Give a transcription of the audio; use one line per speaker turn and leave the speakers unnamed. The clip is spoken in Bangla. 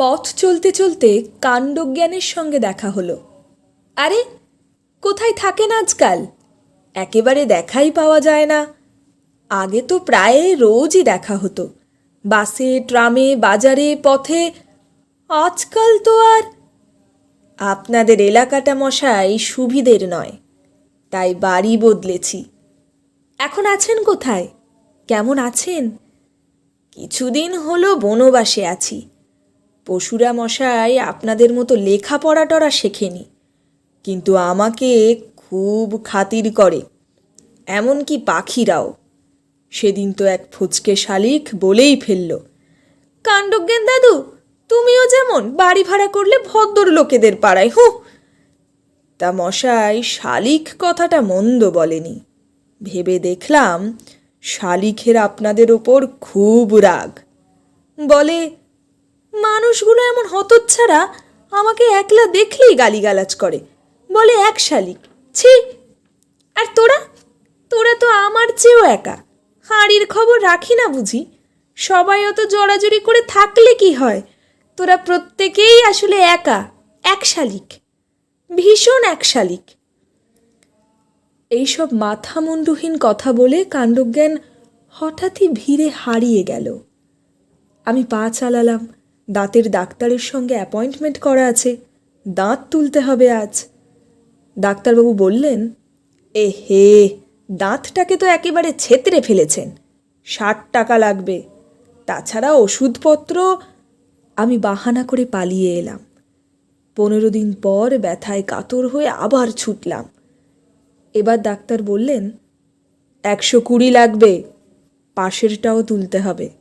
পথ চলতে চলতে কাণ্ডজ্ঞানের সঙ্গে দেখা হলো। আরে, কোথায় থাকেন আজকাল? একেবারে দেখাই পাওয়া যায় না। আগে তো প্রায় রোজই দেখা হতো। বাসে, ট্রামে, বাজারে, পথে। আজকাল তো আর আপনাদের এলাকাটা মশাই সুবিধের নয়। তাই বাড়ি বদলেছি। এখন আছেন কোথায়? কেমন আছেন? কিছুদিন হলো বনবাসে আছি। পশুরা মশাই, আপনাদের মতো লেখাপড়া টরা শেখেনি। কিন্তু আমাকে খুব খাতির করে। এমনকি পাখিরাও। সেদিন তো এক ফুচকে শালিক বলেই ফেলল, কাণ্ডজ্ঞান দাদু, তুমিও যেমন বাড়ি ভাড়া করলে ভদ্র লোকেদের পাড়ায়, হু? তা মশাই শালিক কথাটা মন্দ বলেনি। ভেবে দেখলাম শালিখের আপনাদের ওপর খুব রাগ। বলে মানুষগুলো এমন হতচ্ছাড়া আমাকে একলা দেখলেই গালিগালাজ করে। বলে, এক শালিক। ছি, আর তোরা? তোরা তো আমার চেয়েও একা। হাঁড়ির খবর রাখি না বুঝি? সবাই অত জড়াজড়ি করে থাকলে কি হয়? তোরা প্রত্যেকেই আসলে একা, এক শালিক। ভীষণ এক শালিক। এইসব মাথা মুন্ডুহীন কথা বলে কাণ্ডজ্ঞান হঠাৎই ভিড়ে হারিয়ে গেল। আমি পা চালালাম। দাঁতের ডাক্তারের সঙ্গে অ্যাপয়েন্টমেন্ট করা আছে। দাঁত তুলতে হবে আজ। ডাক্তারবাবু বললেন, এ হে, দাঁতটাকে তো একেবারে ছেতরে ফেলেছেন। ষাট টাকা লাগবে। তাছাড়া ওষুধপত্র আমি বাহানা করে পালিয়ে এলাম। পনেরো দিন পর ব্যথায় কাতর হয়ে আবার ছুটলাম। এবার ডাক্তার বললেন, একশো কুড়ি লাগবে। পাশেরটাও তুলতে হবে।